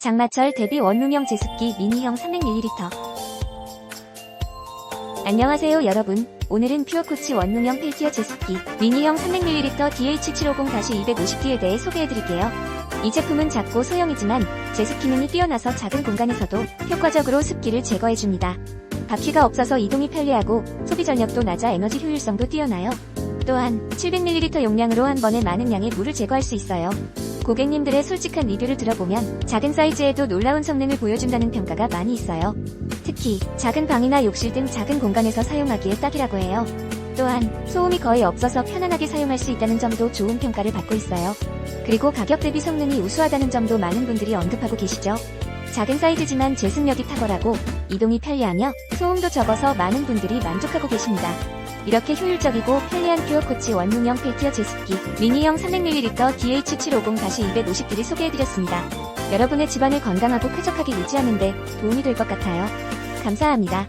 장마철 대비 원룸형 제습기 미니형 300ml 안녕하세요 여러분. 오늘은 퓨어코치 원룸형 펠티어 제습기 미니형 300ml DH750-250D에 대해 소개해드릴게요. 이 제품은 작고 소형이지만 제습 기능이 뛰어나서 작은 공간에서도 효과적으로 습기를 제거해줍니다. 바퀴가 없어서 이동이 편리하고 소비 전력도 낮아 에너지 효율성도 뛰어나요. 또한 700ml 용량으로 한 번에 많은 양의 물을 제거할 수 있어요 고객님들의 솔직한 리뷰를 들어보면 작은 사이즈에도 놀라운 성능을 보여준다는 평가가 많이 있어요. 특히 작은 방이나 욕실 등 작은 공간에서 사용하기에 딱이라고 해요. 또한 소음이 거의 없어서 편안하게 사용할 수 있다는 점도 좋은 평가를 받고 있어요. 그리고 가격 대비 성능이 우수하다는 점도 많은 분들이 언급하고 계시죠. 작은 사이즈지만 제습력이 탁월하고 이동이 편리하며 소음도 적어서 많은 분들이 만족하고 계십니다. 이렇게 효율적이고 편리한 퓨어코치 원룸형 펠티어 제습기 미니형 300ml DH750-250D를 소개해드렸습니다. 여러분의 집안을 건강하고 쾌적하게 유지하는데 도움이 될 것 같아요. 감사합니다.